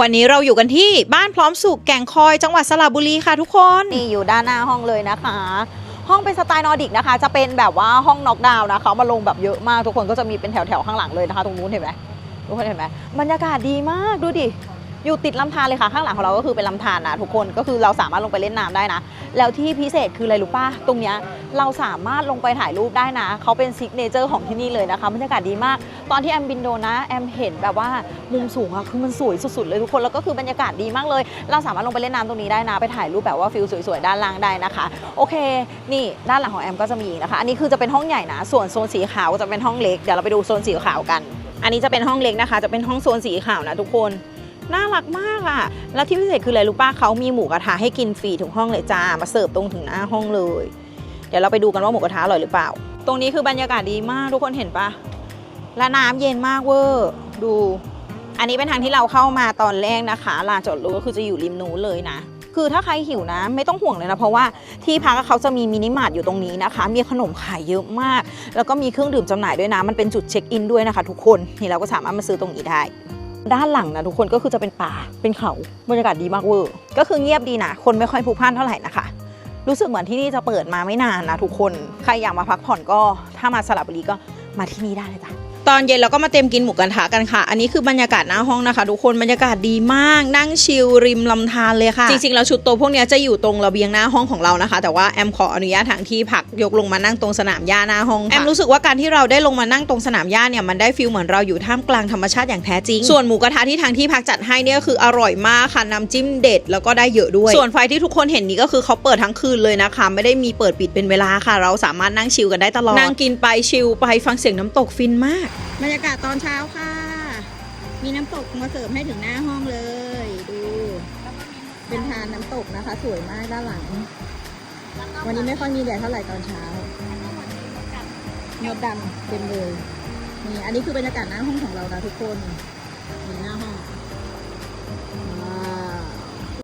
วันนี้เราอยู่กันที่บ้านพร้อมสุขแก่งคอยจังหวัดสระบุรีค่ะทุกคน นี่อยู่ด้านหน้าห้องเลยนะคะ ห้องเป็นสไตล์นอร์ดิกนะคะ จะเป็นแบบว่าห้องน็อกดาวน์นะเขามาลงแบบเยอะมากทุกคนก็จะมีเป็นแถวๆข้างหลังเลยนะคะ ตรงนู้นเห็นไหมทุกคนเห็นไหมบรรยากาศดีมากดูดิ อยู่ติดลำธารเลยค่ะ ข้างหลังของเราก็คือเป็นลำธารนะทุกคนก็คือเราสามารถลงไปเล่นน้ำได้นะ แล้วที่พิเศษคืออะไรรู้ป่ะตรงเนี้ยเราสามารถลงไปถ่ายรูปได้นะเขาเป็นซิกเนเจอร์ของที่นี่เลยนะคะบรรยากาศดีมาก ตอนที่แอมบินโดนะแอมเห็นแบบว่ามุมสูงอะคือมันสวยสุดๆเลยทุกคนแล้วก็คือบรรยากาศดีมากเลย เราสามารถลงไปเล่นน้ำตรงนี้ได้นะไปถ่ายรูปแบบว่าฟิลสวยๆด้านล่างได้นะคะ โอเค นี่ด้านหลังของแอมก็จะมีอีกนะคะ อันนี้คือจะเป็นห้องใหญ่นะส่วนโซนสีขาวจะเป็นห้องเล็กเดี๋ยวเราไปดูโซนสีขาวกัน อันนี้จะเป็นห้องเล็กนะคะ จะเป็นห้องโซนสีขาวนะทุกคน น่ารักมากอะแล้วที่พิเศษคืออะไรรู้ป่ะเขามีหมูกระทะให้กินฟรีทุกห้องเลยจ้า มาเสิร์ฟตรงถึงหน้าห้องเลย เดี๋ยวเราไปดูกันว่าหมูกระทะอร่อยหรือเปล่า ตรงนี้คือบรรยากาศดีมากทุกคนเห็นปะและน้ำเย็นมากเวอร์ดู อันนี้เป็นทางที่เราเข้ามาตอนแรกนะคะ ลานจอดรถก็คือจะอยู่ริมนู้นเลยนะคือถ้าใครหิวนะไม่ต้องห่วงเลยนะ เพราะว่าที่พักเขาจะมีมินิมาร์ทอยู่ตรงนี้นะคะ มีขนมขายเยอะมาก แล้วก็มีเครื่องดื่มจำหน่ายด้วยนะ มันเป็นจุดเช็คอินด้วยนะคะ ทุกคนนี่เราก็สามารถมาซื้อตรงนี้ได้ ด้านหลังนะทุกคนก็คือจะเป็นป่าเป็นเขาบรรยากาศดีมากเวอร์ก็คือเงียบดีนะ คนไม่ค่อยพลุกพล่านเท่าไหร่นะคะ รู้สึกเหมือนที่นี่จะเปิดมาไม่นานนะทุกคนใครอยากมาพักผ่อนก็ถ้ามาสระบุรีก็มาที่นี่ได้เลยจ้ะ ตอนเย็นเราก็มาเต็มกินหมูกระทะกันค่ะ อันนี้คือบรรยากาศหน้าห้องนะคะ ทุกคนบรรยากาศดีมาก นั่งชิลริมลำธารเลยค่ะ จริงๆแล้วชุดโต๊ะพวกเนี้ยจะอยู่ตรงระเบียงหน้าห้องของเรานะคะ แต่ว่าแอมขออนุญาตทางที่พักยกลงมานั่งตรงสนามหญ้าหน้าห้องค่ะแอมรู้สึกว่าการที่เราได้ลงมานั่งตรงสนามหญ้าเนี่ยมันได้ฟิลเหมือนเราอยู่ท่ามกลางธรรมชาติอย่างแท้จริง ส่วนหมูกระทะที่ทางที่พักจัดให้เนี่ยคืออร่อยมากค่ะน้ำจิ้มเด็ดแล้วก็ได้เยอะด้วย ส่วนไฟที่ทุกคนเห็นนี้ก็คือเขาเปิดทั้งคืนเลยนะคะ ไม่ได้มีเปิดปิดเป็นเวลาค่ะ เราสามารถนั่งชิลกันได้ตลอดนั่งกินไปชิลไปฟังเสียงน้ำตกฟินมากบรรยากาศตอนเช้าค่ะ มีน้ำตกมาเสิร์ฟให้ถึงหน้าห้องเลย ดู เป็นทานน้ำตกนะคะ สวยมากด้านหลัง วันนี้ไม่ค่อยมีแดดเท่าไหร่ตอนเช้ามดดำเต็มเลย นี่อันนี้คือบรรยากาศหน้าห้องของเรานะทุกคน นี่หน้าห้องว้า